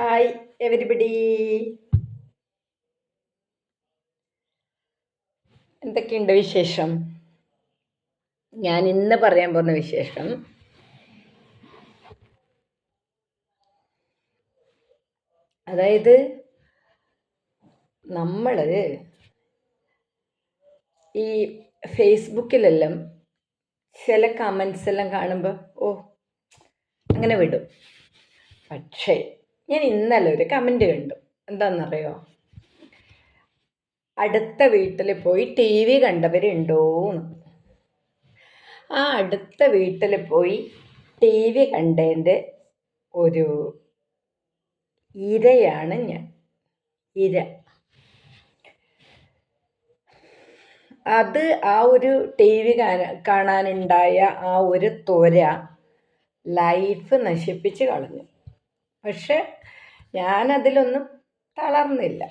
Hi everybody എന്തൊക്കെയുണ്ട് വിശേഷം? ഞാൻ ഇന്ന് പറയാൻ പോകുന്ന വിശേഷം. അതായത് നമ്മൾ ഈ ഫേസ്ബുക്കിലെല്ലാം ചില കമൻസ് എല്ലാം കാണുമ്പോൾ ഓ അങ്ങനെ വിടും. പക്ഷേ ഞാൻ ഇന്നലെ ഒരു കമന്റ് കണ്ടു. എന്താണെന്നറിയോ അടുത്ത വീട്ടിൽ പോയി ടി വി കണ്ടവരുണ്ടോന്ന്. ആ അടുത്ത വീട്ടിൽ പോയി ടി വി കണ്ടതിന്റെ ഒരു ഇരയാണ് ഞാൻ. ഇര. അത് ആ ഒരു ടി വി കാണാനുണ്ടായ ആ ഒരു ത്വര ലൈഫ് നശിപ്പിച്ച് കളഞ്ഞു. പക്ഷെ ഞാനതിലൊന്നും തളർന്നില്ല.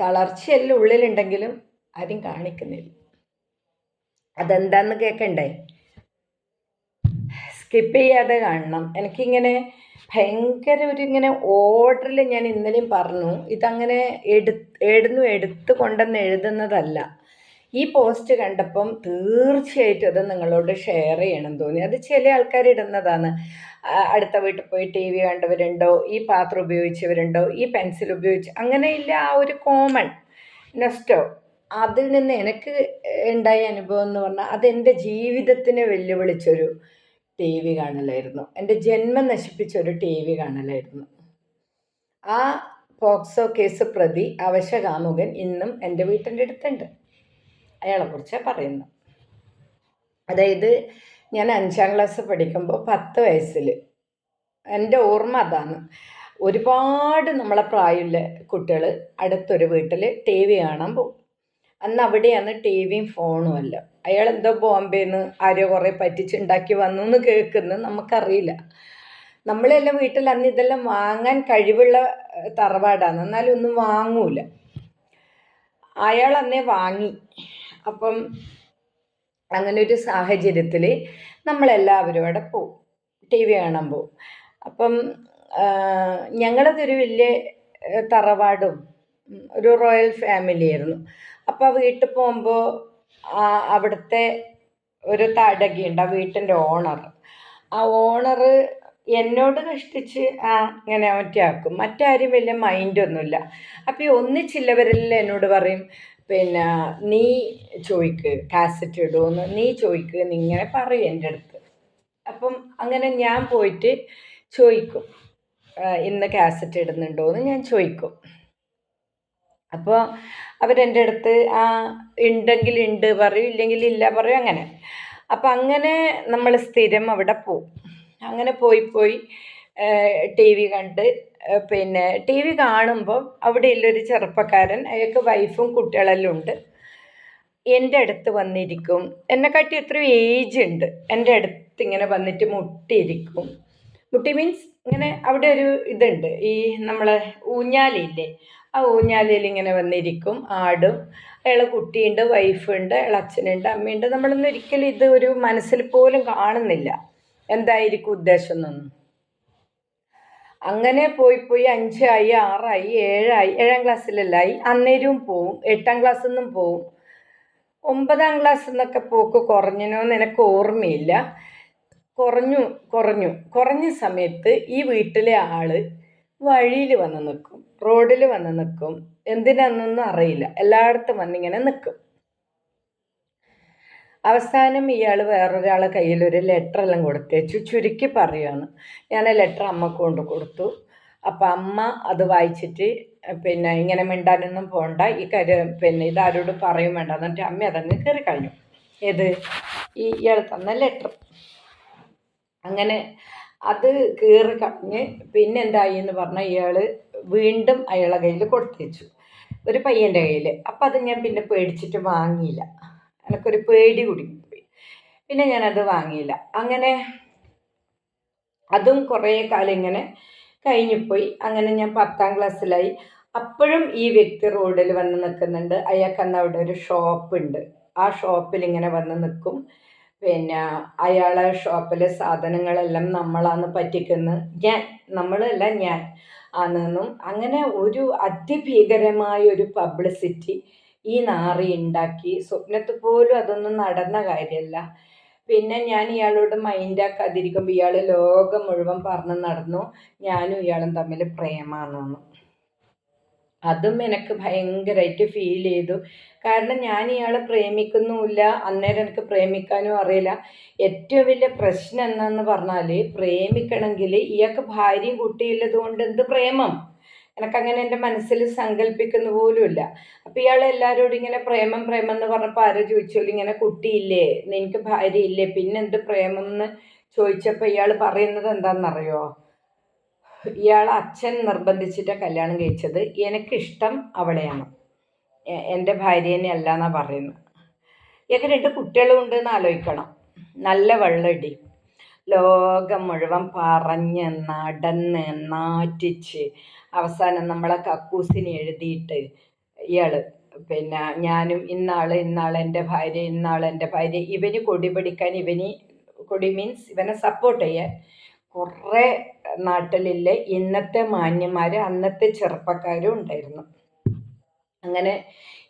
തളർച്ചയെല്ലാം ഉള്ളിലുണ്ടെങ്കിലും ആരും കാണിക്കുന്നില്ല. അതെന്താന്ന് കേൾക്കണ്ടേ സ്കിപ്പ് ചെയ്യാതെ കാണണം. എനിക്കിങ്ങനെ ഭയങ്കര ഒരു ഇങ്ങനെ ഓർഡറിൽ ഞാൻ ഇന്നലെയും പറഞ്ഞു. ഇതങ്ങനെ എടു എഴുന്നു എടുത്തു കൊണ്ടെന്ന് എഴുതുന്നതല്ല. ഈ പോസ്റ്റ് കണ്ടപ്പം തീർച്ചയായിട്ടും അത് നിങ്ങളോട് ഷെയർ ചെയ്യണം തോന്നി. അത് ചില ആൾക്കാർ ഇടുന്നതാണ്. അടുത്ത വീട്ടിൽ പോയി ടി വി കണ്ടവരുണ്ടോ? ഈ പാത്രം ഉപയോഗിച്ചവരുണ്ടോ? ഈ പെൻസിൽ ഉപയോഗിച്ച് അങ്ങനെയില്ല ആ ഒരു കോമൺ നെസ്റ്റോ. അതിൽ നിന്ന് എനിക്ക് ഉണ്ടായ അനുഭവം എന്ന് പറഞ്ഞാൽ അതെന്റെ ജീവിതത്തിനെ വെല്ലുവിളിച്ചൊരു ടി വി കാണലായിരുന്നു. എന്റെ ജന്മം നശിപ്പിച്ചൊരു ടി വി കാണലായിരുന്നു. ആ പോക്സോ കേസ് പ്രതി അവശകാമുകൻ ഇന്നും എന്റെ വീട്ടിന്റെ അടുത്തുണ്ട്. അയാളെക്കുറിച്ച് പറയുന്നു അതായത് ഞാൻ അഞ്ചാം ക്ലാസ് പഠിക്കുമ്പോൾ പത്ത് വയസ്സിൽ എന്റെ ഓർമ്മ അതാണ്. ഒരുപാട് നമ്മളെ പ്രായമുള്ള കുട്ടികൾ അടുത്തൊരു വീട്ടിൽ ടി വി കാണാൻ പോകും. അന്ന് അവിടെയാണ് ടി വിയും ഫോണും അല്ല അയാൾ എന്തോ ബോംബെന്ന് ആരോ കുറേ പറ്റിച്ചുണ്ടാക്കി വന്നു എന്ന് കേൾക്കുന്നു നമുക്കറിയില്ല. നമ്മളെല്ലാം വീട്ടിൽ അന്ന് ഇതെല്ലാം വാങ്ങാൻ കഴിവുള്ള തറവാടാണ്. എന്നാലും ഒന്നും വാങ്ങൂല. അയാൾ അന്നേ വാങ്ങി. അപ്പം അങ്ങനെ ഒരു സാഹചര്യത്തിൽ നമ്മളെല്ലാവരും അവിടെ പോവും. ടി വി കാണാൻ പോവും. അപ്പം ഞങ്ങളതൊരു വലിയ തറവാടും ഒരു റോയൽ ഫാമിലി ആയിരുന്നു. അപ്പോൾ വീട്ടിൽ പോകുമ്പോൾ അവിടുത്തെ ഒരു തടകിയുണ്ട് ആ വീട്ടിന്റെ ഓണർ. ആ ഓണർ എന്നോട് കഷ്ടിച്ച് ആ ഇങ്ങനെ മറ്റാക്കും മറ്റാരും വലിയ മൈൻഡൊന്നുമില്ല അപ്പോൾ ഈ ഒന്നിച്ചില്ലവരെല്ലാം എന്നോട് പറയും പിന്നെ നീ ചോദിക്ക് കാസറ്റ് ഇടുമെന്ന് നീ ചോദിക്ക് എന്നിങ്ങനെ പറയും എന്റെ അടുത്ത്. അപ്പം അങ്ങനെ ഞാൻ പോയിട്ട് ചോദിക്കും ഇന്ന് കാസറ്റ് ഇടുന്നുണ്ടോ എന്ന് ഞാൻ ചോദിക്കും. അപ്പോൾ അവരെന്റെ അടുത്ത് ആ ഉണ്ടെങ്കിൽ ഉണ്ട് പറയും ഇല്ലെങ്കിൽ ഇല്ല പറയും അങ്ങനെ. അപ്പം അങ്ങനെ നമ്മൾ സ്ഥിരം അവിടെ പോവും. അങ്ങനെ പോയി പോയി ടി വി കണ്ട് പിന്നെ ടി വി കാണുമ്പോൾ അവിടെയുള്ളൊരു ചെറുപ്പക്കാരൻ അയാൾക്ക് വൈഫും കുട്ടികളെല്ലാം ഉണ്ട്. എന്റെ അടുത്ത് വന്നിരിക്കും. എന്നെ എന്നെക്കാട്ടി എത്രയോ ഏജ് ഉണ്ട്. എന്റെ അടുത്ത് ഇങ്ങനെ വന്നിട്ട് മുട്ടിയിരിക്കും. മുട്ടി മീൻസ് ഇങ്ങനെ അവിടെ ഒരു ഇതുണ്ട്. ഈ നമ്മളെ ഊഞ്ഞാലില്ലേ? ആ ഊഞ്ഞാലിൽ ഇങ്ങനെ വന്നിരിക്കും. ആടും അയാളെ കുട്ടിയുണ്ട് വൈഫുണ്ട് അയാളെ അച്ഛനുണ്ട് അമ്മയുണ്ട്. നമ്മളൊന്നും ഒരിക്കലും ഇത് ഒരു മനസ്സിൽ പോലും കാണുന്നില്ല. എന്തായിരിക്കും ഉദ്ദേശം എന്നൊന്നും. അങ്ങനെ പോയി പോയി അഞ്ചായി ആറായി ഏഴായി ഏഴാം ക്ലാസ്സിലെല്ലായി. അന്നേരവും പോവും. എട്ടാം ക്ലാസ്സിൽ നിന്നും പോവും. ഒമ്പതാം ക്ലാസ്സിൽ നിന്നൊക്കെ പോക്ക് കുറഞ്ഞനോ എന്ന് എനിക്ക് ഓർമ്മയില്ല. കുറഞ്ഞു കുറഞ്ഞു. കുറഞ്ഞ സമയത്ത് ഈ വീട്ടിലെ ആൾ വഴിയിൽ വന്ന് നിൽക്കും റോഡിൽ വന്ന് നിൽക്കും എന്തിനാന്നൊന്നും അറിയില്ല. എല്ലായിടത്തും വന്നിങ്ങനെ നിൽക്കും അവസാനം ഇയാൾ വേറൊരാളെ ലെറ്റർ എല്ലാം കൊടുത്തേച്ചു ചുരുക്കി പറയുകയാണ് ഞാൻ ലെറ്റർ അമ്മയ്ക്ക് കൊണ്ട് കൊടുത്തു. അപ്പം അമ്മ അത് വായിച്ചിട്ട് പിന്നെ ഇങ്ങനെ മിണ്ടാനൊന്നും പോകണ്ട ഈ കാര്യം പിന്നെ ഇതാരോട് പറയും വേണ്ട. എന്നിട്ട് അമ്മ അതങ്ങ് കയറി കഴിഞ്ഞു ഏത്? ഈ ഇയാൾ തന്ന ലെറ്റർ അങ്ങനെ അത് കീറി കളഞ്ഞ് പിന്നെന്തായി എന്ന് പറഞ്ഞാൽ ഇയാൾ വീണ്ടും അയാളെ കയ്യിൽ കൊടുത്തേച്ചു. ഒരു പയ്യന്റെ കയ്യിൽ. അപ്പം അത് ഞാൻ പിന്നെ പേടിച്ചിട്ട് വാങ്ങിയില്ല. എനിക്കൊരു പേടി കുടുങ്ങിപ്പോയി പിന്നെ ഞാനത് വാങ്ങിയില്ല. അങ്ങനെ അതും കുറേ കാലം ഇങ്ങനെ കഴിഞ്ഞുപോയി അങ്ങനെ ഞാൻ പത്താം ക്ലാസ്സിലായി. അപ്പോഴും ഈ വ്യക്തി റോഡിൽ വന്ന് നിൽക്കുന്നുണ്ട് അയാൾക്ക് അന്ന് അവിടെ ഒരു ഷോപ്പ് ഉണ്ട് ആ ഷോപ്പിൽ ഇങ്ങനെ വന്ന് നിൽക്കും പിന്നെ അയാളെ ഷോപ്പിലെ സാധനങ്ങളെല്ലാം നമ്മളാന്ന് പറ്റിക്കുന്ന. ഞാൻ നമ്മളല്ല ഞാൻ ആണെന്നും അങ്ങനെ ഒരു അതിഭീകരമായ ഒരു പബ്ലിസിറ്റി ഈ നാറി ഉണ്ടാക്കി സ്വപ്നത്തിൽ പോലും അതൊന്നും നടന്ന കാര്യമല്ല പിന്നെ ഞാൻ ഇയാളോട് മൈൻഡാക്കാതിരിക്കുമ്പോൾ ഇയാൾ ലോകം മുഴുവൻ പറഞ്ഞു നടന്നു. ഞാനും ഇയാളും തമ്മിൽ പ്രേമാണെന്ന്. അതും എനിക്ക് ഭയങ്കരമായിട്ട് ഫീൽ ചെയ്തു. കാരണം ഞാൻ ഇയാളെ പ്രേമിക്കുന്നുമില്ല. അന്നേരം എനിക്ക് പ്രേമിക്കാനും അറിയില്ല. ഏറ്റവും വലിയ പ്രശ്നം എന്താണെന്ന് പറഞ്ഞാൽ പ്രേമിക്കണമെങ്കിൽ ഇയാൾക്ക് ഭാര്യയും കുട്ടിയുള്ളത് കൊണ്ട് എന്ത് പ്രേമം? എനിക്കങ്ങനെ എന്റെ മനസ്സിൽ സങ്കല്പിക്കുന്ന പോലുമില്ല. അപ്പം ഇയാൾ എല്ലാവരോടും ഇങ്ങനെ പ്രേമം പ്രേമം എന്ന് പറഞ്ഞപ്പോൾ ആരോ ചോദിച്ചോളൂ ഇങ്ങനെ കുട്ടിയില്ലേ? എനിക്ക് ഭാര്യ ഇല്ലേ പിന്നെ എന്ത് പ്രേമം എന്ന് ചോദിച്ചപ്പോൾ ഇയാൾ പറയുന്നത് എന്താണെന്നറിയോ ഇയാൾ അച്ഛൻ നിർബന്ധിച്ചിട്ട് കല്യാണം കഴിച്ചത്. എനിക്കിഷ്ടം അവളെയാണ്. എന്റെ ഭാര്യേനെ അല്ല എന്നാണ് പറയുന്നത് ഇയാൾക്ക് രണ്ട് കുട്ടികളും ഉണ്ടെന്ന് ആലോചിക്കണം. നല്ല വെള്ളടി ലോകം മുഴുവൻ പറഞ്ഞ് നടന്ന് നാറ്റിച്ച് അവസാനം നമ്മളെ കക്കൂസിന് എഴുതിയിട്ട് ഇയാൾ പിന്നെ ഞാനും ഇന്നാൾ ഇന്നാൾ എന്റെ ഭാര്യ ഇന്നാൾ എന്റെ ഭാര്യ ഇവന് കൊടി പിടിക്കാൻ ഇവന് കൊടി മീൻസ് ഇവനെ സപ്പോർട്ട് ചെയ്യാൻ കുറേ നാട്ടിലില്ലേ. ഇന്നത്തെ മാന്യന്മാർ അന്നത്തെ ചെറുപ്പക്കാരും ഉണ്ടായിരുന്നു. അങ്ങനെ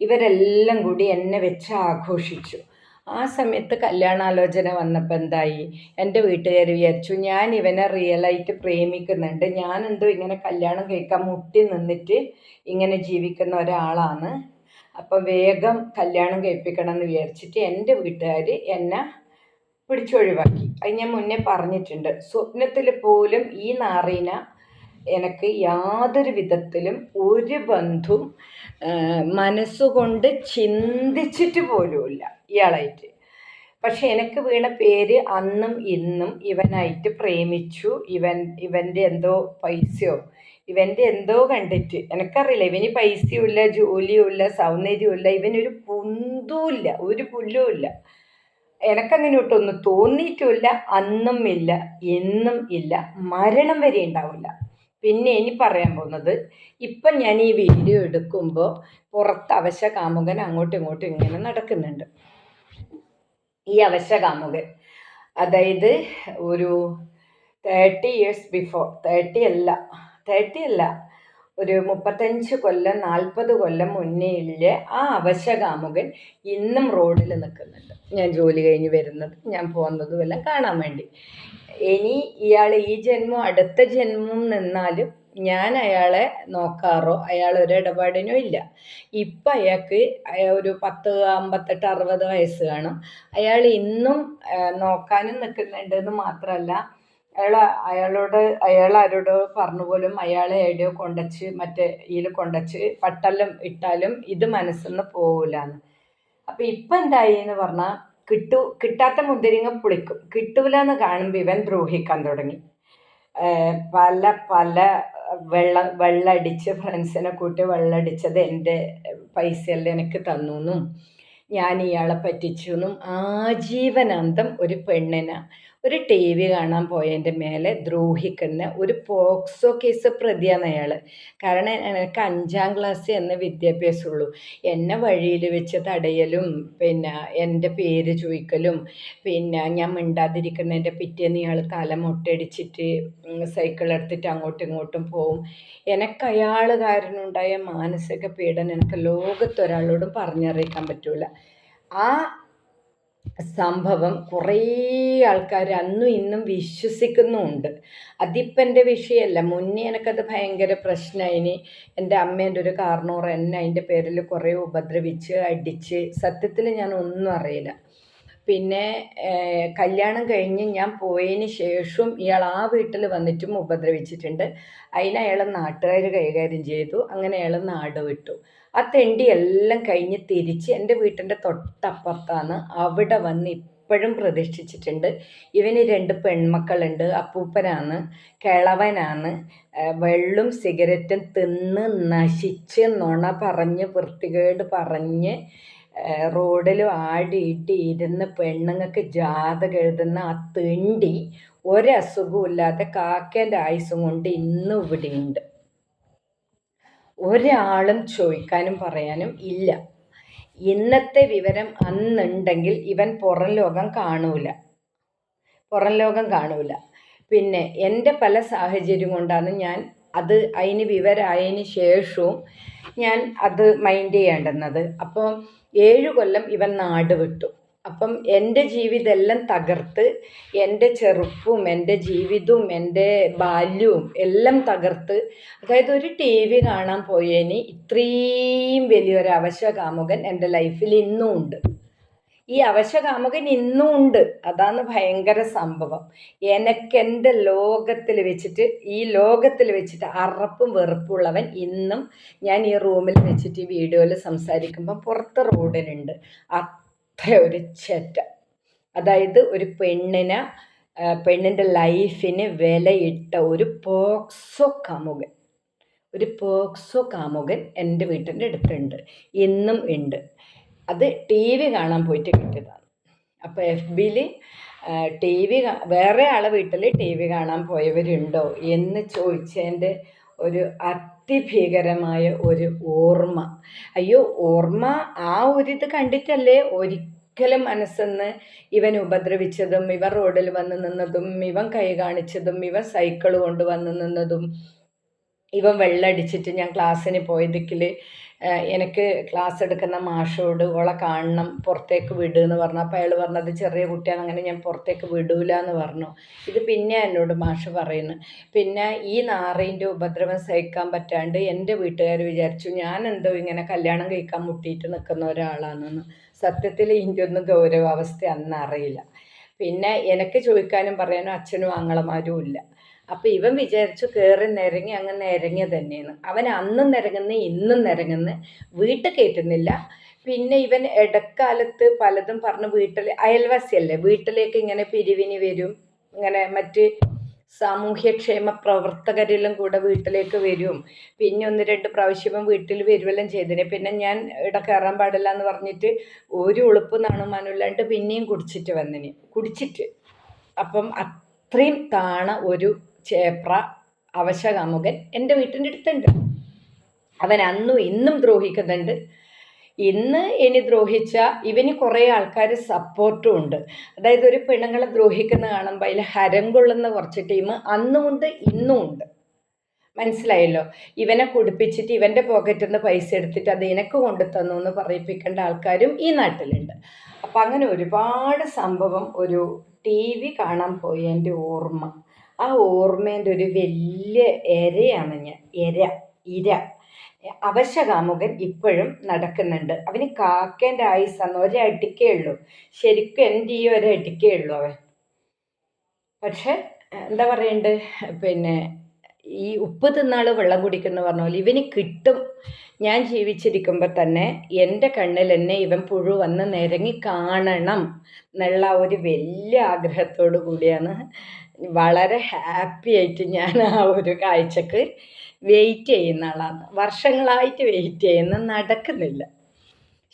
ഇവരെല്ലാം കൂടി എന്നെ വെച്ച് ആഘോഷിച്ചു. ആ സമയത്ത് കല്യാണാലോചന വന്നപ്പോൾ എന്തായി? എന്റെ വീട്ടുകാർ വിചാരിച്ചു ഞാൻ ഇവനെ റിയലായിട്ട് പ്രേമിക്കുന്നുണ്ട്. ഞാൻ എന്തോ ഇങ്ങനെ കല്യാണം കഴിക്കാൻ മുട്ടി നിന്നിട്ട് ഇങ്ങനെ ജീവിക്കുന്ന ഒരാളാണ്. അപ്പോൾ വേഗം കല്യാണം കഴിപ്പിക്കണം എന്ന് വിചാരിച്ചിട്ട് എന്റെ വീട്ടുകാർ എന്നെ പിടിച്ചൊഴിവാക്കി അത് ഞാൻ മുന്നേ പറഞ്ഞിട്ടുണ്ട്. സ്വപ്നത്തിൽ പോലും ഈ നാറീന എനിക്ക് യാതൊരു വിധത്തിലും ഒരു ബന്ധും മനസ്സുകൊണ്ട് ചിന്തിച്ചിട്ട് പോലുമില്ല. ഇയാളായിട്ട്. പക്ഷെ എനിക്ക് വീണ പേര് അന്നും ഇന്നും ഇവനായിട്ട് പ്രേമിച്ചു. ഇവൻ ഇവന്റെ എന്തോ പൈസയോ ഇവന്റെ എന്തോ കണ്ടിട്ട്. എനിക്കറിയില്ല ഇവന് പൈസയും ഇല്ല ജോലിയും ഇല്ല സൗന്ദര്യവും ഇല്ല ഇവനൊരു പുന്തുമില്ല ഒരു പുല്ലും ഇല്ല. എനക്കങ്ങനെ ഒട്ടൊന്നും തോന്നിയിട്ടുമില്ല അന്നും ഇല്ല എന്നും ഇല്ല മരണം വരെ ഉണ്ടാവില്ല. പിന്നെ ഇനി പറയാൻ പോകുന്നത് ഇപ്പം ഞാൻ ഈ വീഡിയോ എടുക്കുമ്പോൾ പുറത്ത് അവശ കാമുകൻ അങ്ങോട്ടും ഇങ്ങോട്ടും ഇങ്ങനെ നടക്കുന്നുണ്ട്. ഈ അവശകാമുകൻ. അതായത് ഒരു തേർട്ടി ഇയേഴ്സ് ബിഫോർ തേർട്ടി അല്ല തേർട്ടി അല്ല ഒരു മുപ്പത്തഞ്ച് കൊല്ലം നാൽപ്പത് കൊല്ലം മുന്നേയിലെ ആ അവശകാമുകൻ ഇന്നും റോഡിൽ നിൽക്കുന്നുണ്ട്. ഞാൻ ജോലി കഴിഞ്ഞ് വരുന്നത് ഞാൻ പോകുന്നതും എല്ലാം കാണാൻ വേണ്ടി. ഇനി ഇയാൾ ഈ ജന്മം അടുത്ത ജന്മം നിന്നാലും ഞാൻ അയാളെ നോക്കാറോ? അയാൾ ഒരു ഇടപാടിനോ ഇല്ല. ഇപ്പം അയാൾക്ക് ഒരു പത്ത് അമ്പത്തെട്ട് അറുപത് വയസ്സ് കാണും. അയാൾ ഇന്നും നോക്കാനും നിൽക്കുന്നുണ്ടെന്ന് മാത്രമല്ല അയാൾ അയാളോട് അയാൾ ആരോട് പറഞ്ഞു പോലും അയാളെ എവിടെയോ കൊണ്ടച്ച് മറ്റേ ഇതിൽ കൊണ്ടച്ച് പട്ടെല്ലാം ഇട്ടാലും ഇത് മനസ്സിന്ന് പോകില്ലാന്ന് അപ്പം ഇപ്പം എന്തായി എന്ന് പറഞ്ഞാൽ കിട്ടു കിട്ടാത്ത മുന്തിരിങ്ങ പുളിക്കും. കിട്ടൂലെന്ന് കാണുമ്പോൾ ഇവൻ ദ്രോഹിക്കാൻ തുടങ്ങി. പല പല വെള്ളം വെള്ളമടിച്ച് ഫ്രണ്ട്സിനെ കൂട്ടി വെള്ളമടിച്ചത് എന്റെ പൈസയെല്ലാം എനിക്ക് തന്നു ഞാൻ ഇയാളെ പറ്റിച്ചു എന്നും ആജീവനാന്തം ഒരു പെണ്ണിനെ. ഒരു ടി വി കാണാൻ പോയതിന്റെ മേലെ ദ്രോഹിക്കുന്ന ഒരു പോക്സോ കേസ് പ്രതിയാണ് അയാൾ കാരണം എനിക്ക് അഞ്ചാം ക്ലാസ് എന്ന വിദ്യാഭ്യാസമുള്ളൂ. എന്നെ വഴിയിൽ വെച്ച് തടയലും പിന്നെ എന്റെ പേര് ചോദിക്കലും പിന്നെ ഞാൻ മിണ്ടാതിരിക്കുന്നതിന്റെ പിറ്റേന്ന് ഇയാൾ തല മുട്ടടിച്ചിട്ട് സൈക്കിൾ എടുത്തിട്ട് അങ്ങോട്ടും ഇങ്ങോട്ടും പോവും. എനിക്ക് അയാൾ കാരണം ഉണ്ടായ മാനസിക പീഡനം എനിക്ക് ലോകത്തൊരാളോടും പറഞ്ഞറിയിക്കാൻ പറ്റില്ല ആ സംഭവം കുറേ ആൾക്കാർ അന്നും ഇന്നും വിശ്വസിക്കുന്നുമുണ്ട്. അതിപ്പം എന്റെ വിഷയമല്ല. മുന്നേ എനിക്കത് ഭയങ്കര പ്രശ്നമായിന് എന്റെ അമ്മേന്റെ ഒരു കാരണവർ എന്നെ അതിന്റെ പേരിൽ കുറേ ഉപദ്രവിച്ച് അടിച്ച്. സത്യത്തിൽ ഞാൻ ഒന്നും അറിയില്ല. പിന്നെ കല്യാണം കഴിഞ്ഞ് ഞാൻ പോയതിന് ശേഷവും ഇയാൾ ആ വീട്ടിൽ വന്നിട്ടും ഉപദ്രവിച്ചിട്ടുണ്ട്. അതിന് അയാൾ നാട്ടുകാർ കൈകാര്യം ചെയ്തു. അങ്ങനെ അയാൾ നാട് വിട്ടു. ആ തെണ്ടി എല്ലാം കഴിഞ്ഞ് തിരിച്ച് എന്റെ വീട്ടിന്റെ തൊട്ടപ്പുറത്താണ്. അവിടെ വന്ന് ഇപ്പോഴും പ്രതിഷ്ഠിച്ചിട്ടുണ്ട്. ഇവന് രണ്ട് പെൺമക്കളുണ്ട്. അപ്പൂപ്പനാണ് കിളവനാണ്. വെള്ളും സിഗരറ്റും തിന്ന് നശിച്ച് നുണ പറഞ്ഞ് വൃത്തികേട് പറഞ്ഞ് റോഡിൽ ആടിയിട്ട് ഇരുന്ന് പെണ്ണുങ്ങൾക്ക് ജാതകം എഴുതുന്ന ആ തെണ്ടി ഒരസുഖവും ഇല്ലാതെ കാക്കേന്റെ ആയുസ്സും കൊണ്ട് ഇന്നും ഇവിടെയുണ്ട്. ഒരാളും ചോദിക്കാനും പറയാനും ഇല്ല. ഇന്നത്തെ വിവരം അന്നുണ്ടെങ്കിൽ ഇവൻ പുറം ലോകം കാണൂല. പുറം ലോകം കാണൂല. പിന്നെ എന്റെ പല സാഹചര്യം കൊണ്ടാണ് ഞാൻ അത് അതിന് വിവരമായതിന് ശേഷവും ഞാൻ അത് മൈൻഡ് ചെയ്യേണ്ടുന്നത്. അപ്പോൾ ഏഴ് കൊല്ലം ഇവൻ നാട് വിട്ടു. അപ്പം എന്റെ ജീവിതമെല്ലാം തകർത്ത് എന്റെ ചെറുപ്പും എന്റെ ജീവിതവും എന്റെ ബാല്യവും എല്ലാം തകർത്ത് അതായത് ഒരു ടി വി കാണാൻ പോയേനി ഇത്രയും വലിയൊരു അവശകാമുകൻ എന്റെ ലൈഫിൽ ഇന്നും ഉണ്ട്. ഈ അവശകാമുകൻ ഇന്നും ഉണ്ട്. അതാണ് ഭയങ്കര സംഭവം. എനക്കെന്റെ ലോകത്തിൽ വെച്ചിട്ട് ഈ ലോകത്തിൽ വെച്ചിട്ട് അറപ്പും വെറുപ്പുള്ളവൻ ഇന്നും ഞാൻ ഈ റൂമിൽ വെച്ചിട്ട് ഈ വീഡിയോയിൽ സംസാരിക്കുമ്പം പുറത്ത് റോഡിലുണ്ട്. അത്ര ഒരു ചെറ്റ. അതായത് ഒരു പെണ്ണിനെ പെണ്ണിന്റെ ലൈഫിന് വിലയിട്ട ഒരു പോക്സോ കാമുകൻ. ഒരു പോക്സോ കാമുകൻ എന്റെ വീട്ടിന്റെ അടുത്തുണ്ട്. ഇന്നും ഉണ്ട്. അത് ടി വി കാണാൻ പോയിട്ട് കിട്ടിയതാണ്. അപ്പോൾ എഫ് ബിയിൽ ടി വി വേറെ ആളെ വീട്ടിൽ ടി വി കാണാൻ പോയവരുണ്ടോ എന്ന് ചോദിച്ചതിന്റെ ഒരു അതിഭീകരമായ ഒരു ഓർമ്മ. അയ്യോ ഓർമ്മ ആ ഒരു ഇത് കണ്ടിട്ടല്ലേ ഒരിക്കലും മനസ്സെന്ന് ഇവൻ ഉപദ്രവിച്ചതും ഇവൻ റോഡിൽ വന്ന് നിന്നതും ഇവൻ കൈ കാണിച്ചതും ഇവൻ സൈക്കിൾ കൊണ്ട് വന്ന് നിന്നതും ഇവൻ വെള്ളടിച്ചിട്ട് ഞാൻ ക്ലാസ്സിന് പോയതിക്കിൽ എനിക്ക് ക്ലാസ് എടുക്കുന്ന മാഷോട് ഓളെ കാണണം പുറത്തേക്ക് വിടുമെന്ന് പറഞ്ഞു. അപ്പോൾ അയാൾ പറഞ്ഞത് ചെറിയ കുട്ടിയാണ് അങ്ങനെ ഞാൻ പുറത്തേക്ക് വിടൂല എന്ന് പറഞ്ഞു. ഇത് പിന്നെ എന്നോട് മാഷ് പറയുന്നു. പിന്നെ ഈ നാറിന്റെ ഉപദ്രവം സഹിക്കാൻ പറ്റാണ്ട് എന്റെ വീട്ടുകാർ വിചാരിച്ചു ഞാൻ എന്തോ ഇങ്ങനെ കല്യാണം കഴിക്കാൻ മുട്ടിയിട്ട് നിൽക്കുന്ന ഒരാളാണെന്ന്. സത്യത്തിൽ ഇതിന്റെ ഒന്നും ഗൗരവാവസ്ഥ അന്ന് അറിയില്ല. പിന്നെ എനിക്ക് ചോദിക്കാനും പറയാനും അച്ഛനും ആങ്ങളമാരും ഇല്ല. അപ്പം ഇവൻ വിചാരിച്ചു കേറി നിരങ്ങി അങ്ങ് നിരങ്ങിയ തന്നെയാണ്. അവൻ അന്നും നിരങ്ങുന്ന ഇന്നും നിരങ്ങുന്ന. വീട്ടിൽ കയറ്റുന്നില്ല പിന്നെ ഇവൻ ഇടക്കാലത്ത് പലതും പറഞ്ഞ് വീട്ടിൽ അയൽവാസിയല്ലേ? വീട്ടിലേക്ക് ഇങ്ങനെ പിരിവിന് വരും. ഇങ്ങനെ മറ്റ് സാമൂഹ്യക്ഷേമ പ്രവർത്തകരിലും കൂടെ വീട്ടിലേക്ക് വരും. പിന്നെ ഒന്ന് രണ്ട് പ്രാവശ്യം വീട്ടിൽ വരുവെല്ലാം ചെയ്തിന്. പിന്നെ ഞാൻ ഇവിടെ കയറാൻ പാടില്ല എന്ന് പറഞ്ഞിട്ട് ഒരു ഉളുപ്പ് നാണുമാനുമില്ലാണ്ട് പിന്നെയും കുടിച്ചിട്ട് വന്നിന്. കുടിച്ചിട്ട്. അപ്പം അത്രയും താണ ഒരു ചേപ്ര അവശകാമുകൻ എന്റെ വീട്ടിന്റെ അടുത്തുണ്ട്. അവൻ അന്നും ഇന്നും ദ്രോഹിക്കുന്നുണ്ട്. ഇന്ന് ഇനി ദ്രോഹിച്ച ഇവന് കുറേ ആൾക്കാർ സപ്പോർട്ടും ഉണ്ട്. അതായത് ഒരു പെണ്ണുങ്ങളെ ദ്രോഹിക്കുന്ന കാണുമ്പോൾ അതിൽ ഹരം കൊള്ളുന്ന കുറച്ച് ടീം അന്നുമുണ്ട് ഇന്നും ഉണ്ട്. മനസ്സിലായല്ലോ? ഇവനെ കുടിപ്പിച്ചിട്ട് ഇവന്റെ പോക്കറ്റിൽ നിന്ന് പൈസ എടുത്തിട്ട് അത് എനിക്ക് കൊണ്ടു തന്നു എന്ന് പറയിപ്പിക്കേണ്ട ആൾക്കാരും ഈ നാട്ടിലുണ്ട്. അപ്പം അങ്ങനെ ഒരുപാട് സംഭവം ഒരു ടി വി കാണാൻ പോയി എന്റെ ഓർമ്മ. ആ ഓർമ്മേന്റെ ഒരു വലിയ ഇരയാണ് ഞാൻ. ഇര ഇര. അവശകാമുകൻ ഇപ്പോഴും നടക്കുന്നുണ്ട്. അവന് കാക്കേന്റെ ആയുസാണ് ഒരടിക്കേ ഉള്ളൂ. ശരിക്കും എന്റെ ഈ ഒരടിക്കേ ഉള്ളൂ അവൻ. പക്ഷെ എന്താ പറയണ്ട്? പിന്നെ ഈ ഉപ്പ് തിന്നാൾ വെള്ളം കുടിക്കുന്ന പറഞ്ഞ പോലെ ഇവന് കിട്ടും. ഞാൻ ജീവിച്ചിരിക്കുമ്പോൾ തന്നെ എന്റെ കണ്ണിൽ എന്നെ ഇവൻ പുഴു വന്ന് നിരങ്ങി കാണണം എന്നുള്ള ഒരു വലിയ ആഗ്രഹത്തോടു കൂടിയാണ് വളരെ ഹാപ്പി ആയിട്ട് ഞാൻ ആ ഒരു കാഴ്ചക്ക് വെയിറ്റ് ചെയ്യുന്ന ആളാണ്. വർഷങ്ങളായിട്ട് വെയിറ്റ് ചെയ്യുന്ന നടക്കുന്നില്ല.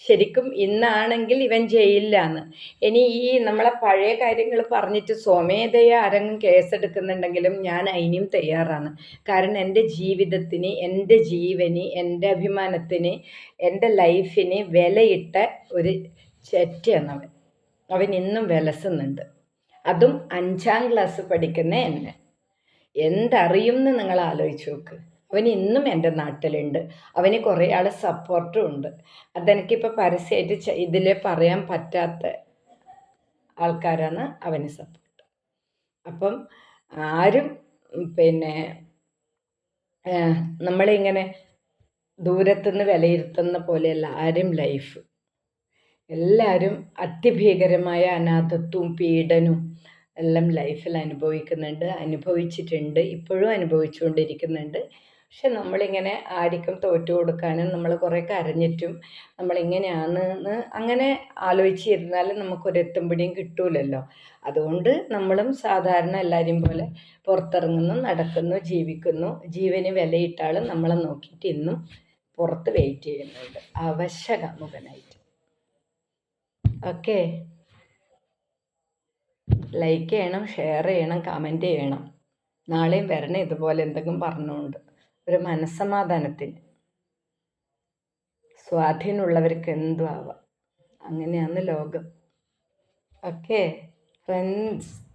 ശരിക്കും ഇന്നാണെങ്കിൽ ഇവൻ ജയിലിലാണ്. ഇനി ഈ നമ്മളെ പഴയ കാര്യങ്ങൾ പറഞ്ഞിട്ട് സ്വമേധയ ആരെങ്കിലും കേസെടുക്കുന്നുണ്ടെങ്കിലും ഞാൻ അതിനും തയ്യാറാണ്. കാരണം എന്റെ ജീവിതത്തിന് എന്റെ ജീവന് എന്റെ അഭിമാനത്തിന് എന്റെ ലൈഫിന് വിലയിട്ട ഒരു ചെറ്റിയാണ് അവൻ. അവൻ ഇന്നും വിലസുന്നുണ്ട്. അതും അഞ്ചാം ക്ലാസ് പഠിക്കുന്ന എന്നെ. എന്തറിയുമെന്ന് നിങ്ങൾ ആലോചിച്ച് നോക്ക്. അവൻ ഇന്നും എന്റെ നാട്ടിലുണ്ട്. അവന് കുറേ ആൾ സപ്പോർട്ടും ഉണ്ട്. അതെനിക്കിപ്പോൾ പരസ്യമായിട്ട് ഇതിൽ പറയാൻ പറ്റാത്ത ആൾക്കാരാണ് അവന് സപ്പോർട്ട് അപ്പം ആരും പിന്നെ നമ്മളിങ്ങനെ ദൂരത്തുനിന്ന് വിലയിരുത്തുന്ന പോലെയല്ല. ആരും ലൈഫ് എല്ലാവരും അതിഭീകരമായ അനാഥത്വവും പീഡനവും എല്ലാം ലൈഫിൽ അനുഭവിക്കുന്നുണ്ട് അനുഭവിച്ചിട്ടുണ്ട് ഇപ്പോഴും അനുഭവിച്ചുകൊണ്ടിരിക്കുന്നുണ്ട്. പക്ഷെ നമ്മളിങ്ങനെ ആർക്കും തോറ്റു കൊടുക്കാനും നമ്മൾ കുറേ കരഞ്ഞിട്ടും നമ്മളിങ്ങനെയാണെന്ന് അങ്ങനെ ആലോചിച്ചിരുന്നാൽ നമുക്കൊരെത്തും കിട്ടൂലല്ലോ. അതുകൊണ്ട് നമ്മളും സാധാരണ എല്ലാവരെയും പോലെ പുറത്തിറങ്ങുന്നു നടക്കുന്നു ജീവിക്കുന്നു. ജീവന് വിലയിട്ടാൽ നമ്മളെ നോക്കിയിട്ട് ഇന്നും പുറത്ത് വെയിറ്റ് ചെയ്യുന്നുണ്ട്. അവശകാമുകനായിട്ട് ഓക്കെ. ലൈക്ക് ചെയ്യണം ഷെയർ ചെയ്യണം കമന്റ് ചെയ്യണം. നാളെയും വരണേ ഇതുപോലെ എന്തെങ്കിലും പറഞ്ഞുകൊണ്ട് ഒരു മനസ്സമാധാനത്തിന്. സ്വാധീനമുള്ളവർക്ക് എന്തും ആവാം. അങ്ങനെയാണ് ലോകം. ഓക്കെ. ഫ്രണ്ട്സ്